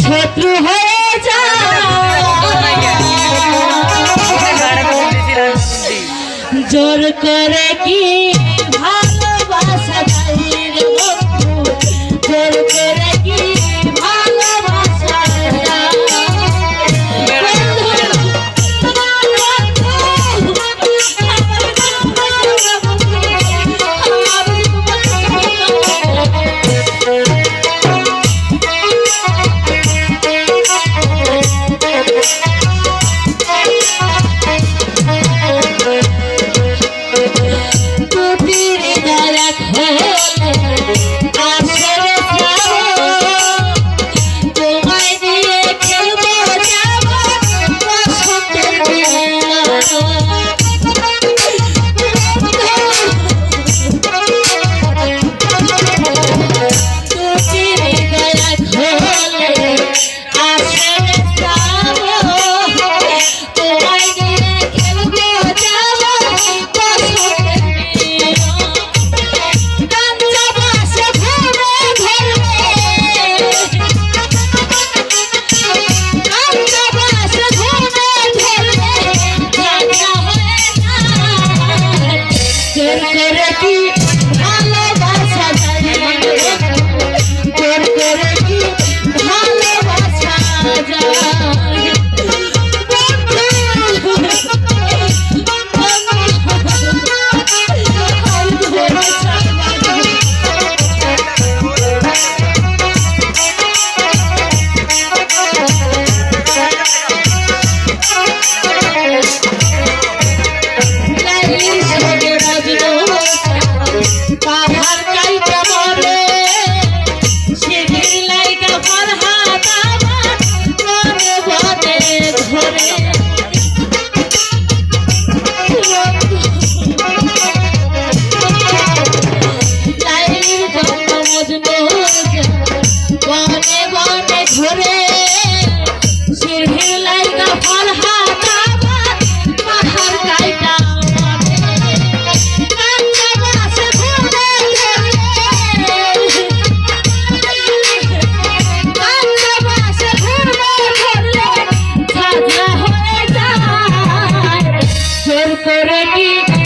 শত্রু হয়ে যা জোর করে কি ভালোবাসা রেখি